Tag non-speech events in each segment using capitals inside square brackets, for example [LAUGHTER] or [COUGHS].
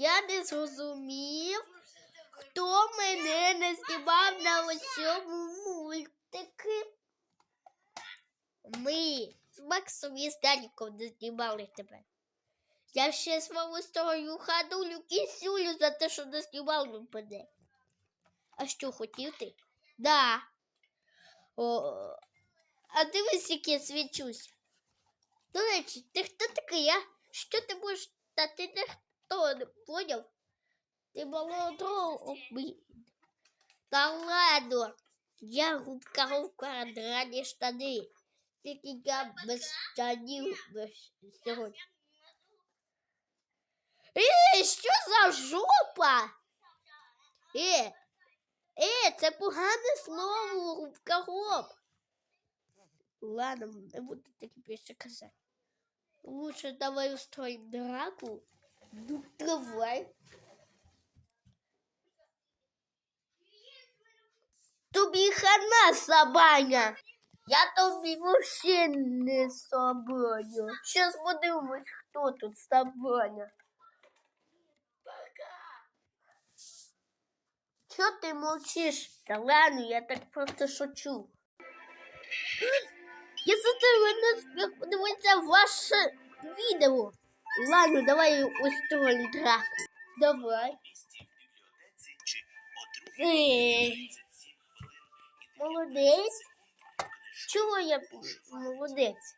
Я не зрозумів, хто мене не знімав на ось цьому мультики. Ми з Максом і з Даніком не знімали тебе. Я ще вами стою хадулю кисюлю за те, що не знімали мене. А що хотів ти? Да. О, а дивись, як я свічуся. До речі, ти хто такий, а? Що ти можеш? Та не поняв? Ти молодого Та ладно, я губка губка драні штани. Тільки я без штанів без сьогодні. Е, що за жопа? Е, е, це погане слово, губка гоп. Ладно, не буду таке більше казати. Лучше давай устроим драку. Ну, давай. Тобі хана собаня. Я тобі вообще не собаня. Щас подивимось, хто тут собаня. Чого ти мовчиш? Та ладно, я так просто шучу. Я затримана подивитися ваше відео. Ладно, давай устроим драку. Давай. Молодець. Чого я молодець?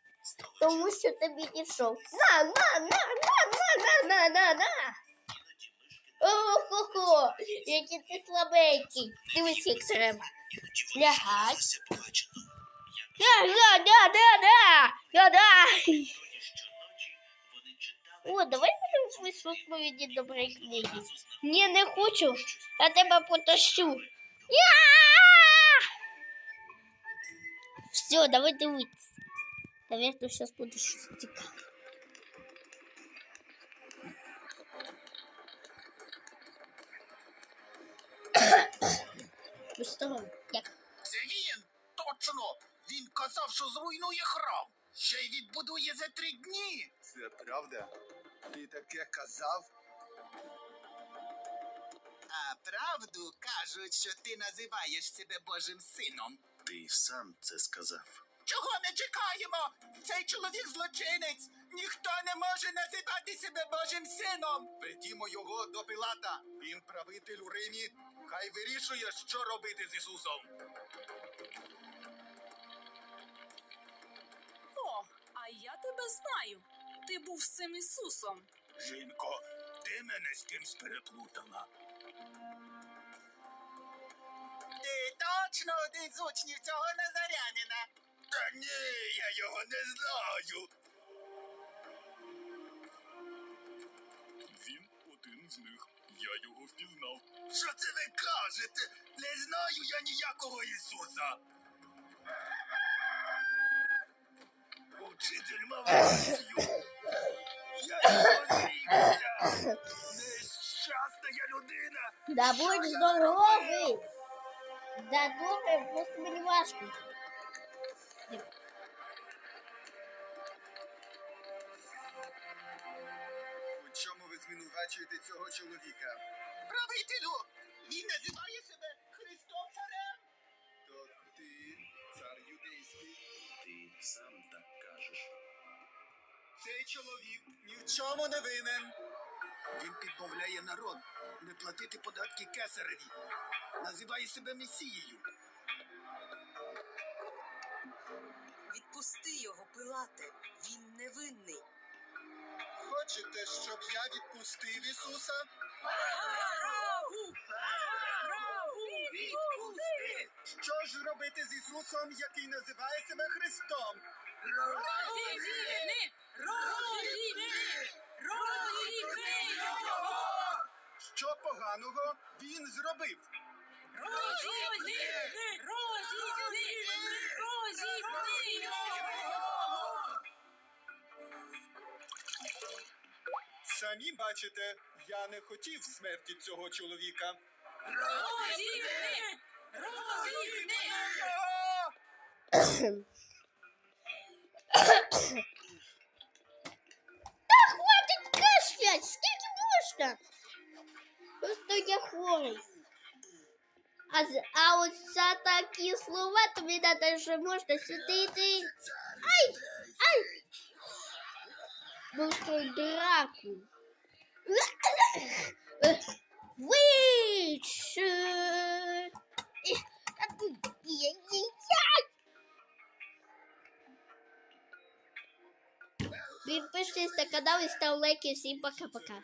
Тому що ти підійшов. На, на, на, на, на, на, на, на, на. Ого-го, який ти слабенький. Дивись, як треба. Лягай. Да, да, да, да, да, да, да. О, давай подивимось розповіді доброї книги. Ні, не хочу, я тебе потащу. Все, давай дивитися. Наверное, сейчас буде щось цікаве. Ну як? Це він! Точно! Він казав, що зруйнує храм. Ще й відбудує за три дні. Це правда? Ти таке казав? А правду кажуть, що ти називаєш себе Божим сином. Ти сам це сказав. Чого не чекаємо? Цей чоловік злочинець. Ніхто не може називати себе Божим сином. Ведімо його до Пилата. Він правитель у Римі. Хай вирішує, що робити з Ісусом. Тебе знаю. Ти був з цим Ісусом. Жінко, ти мене з кимсь переплутала. Ти точно один з учнів цього Назарянина. Та ні, я його не знаю. Він один з них. Я його впізнав. Що це ви кажете? Не знаю я ніякого Ісуса. Учитель мав. Я його. Нещасна я людина. Да будь здоровий. Да добре, просто мені важко. У чому ви звинувачуєте цього чоловіка? Правителю! Він називає себе Христом царем! То ти цар юдейський? Ти сам. Цей чоловік ні в чому не винен. Він підмовляє народ не платити податки кесареві. Називає себе месією. Відпусти його, Пилате. Він невинний. Хочете, щоб я відпустив Ісуса? Відпусти! Що ж робити з Ісусом, який називає себе Христом? Розіпни! Розіпни! Розіпни його! Що поганого він зробив? Розіпни! Розіпни! Розіпни його! Самі бачите, я не хотів смерті цього чоловіка. Розіпни! Розіпни! [COUGHS] [COUGHS] [COUGHS] Скільки можна? я хворий. А, а от за такі слова тобі що можна сюди йти. Ай! Ай! Бустрой драку. Вич! Підпишись на канал і став лайки. Всім пока-пока.